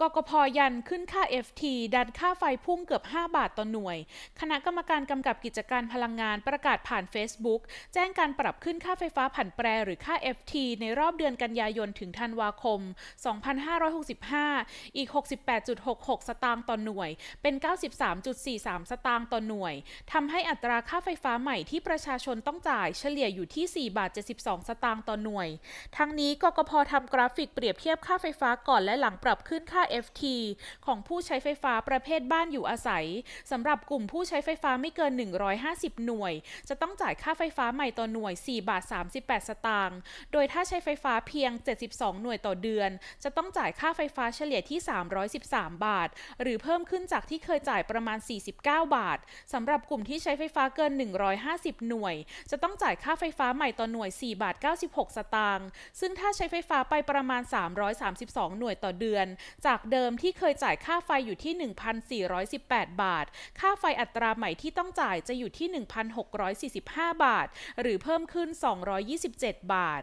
กกพยันขึ้นค่า FT ดันค่าไฟพุ่งเกือบ 5 บาทต่อหน่วย คณะกรรมการกำกับกิจการพลังงานประกาศผ่าน Facebook แจ้งการปรับขึ้นค่าไฟฟ้าผันแปรหรือค่า FT ในรอบเดือนกันยายนถึงธันวาคม 2565 อีก 68.66 สตางค์ต่อหน่วย เป็น 93.43 สตางค์ต่อหน่วย ทำให้อัตราค่าไฟฟ้าใหม่ที่ประชาชนต้องจ่ายเฉลี่ยอยู่ที่ 4 บาท 72 สตางค์ต่อหน่วย ทั้งนี้กกพทำกราฟิกเปรียบเทียบค่าไฟฟ้าก่อนและหลังปรับขึ้นค่า FT ของผู้ใช้ไฟฟ้าประเภทบ้านอยู่อาศัยสำหรับกลุ่มผู้ใช้ไฟฟ้าไม่เกิน 150 หน่วย จะต้องจ่ายค่าไฟฟ้าใหม่ต่อหน่วย 4 บาท 38 สตางค์ โดยถ้าใช้ไฟฟ้าเพียง 72 หน่วยต่อเดือน จะต้องจ่ายค่าไฟฟ้าเฉลี่ยที่ 313 บาท หรือเพิ่มขึ้นจากที่เคยจ่ายประมาณ 49 บาทสำหรับกลุ่มที่ใช้ไฟฟ้าเกิน 150 หน่วย จะต้องจ่ายค่าไฟฟ้าใหม่ต่อหน่วย 4 บาท 96 สตางค์ ซึ่งถ้าใช้ไฟฟ้าไปประมาณ 332 หน่วยต่อเดือน จากเดิมที่เคยจ่ายค่าไฟอยู่ที่ 1,418 บาท ค่าไฟอัตราใหม่ที่ต้องจ่ายจะอยู่ที่ 1,645 บาท หรือเพิ่มขึ้น 227 บาท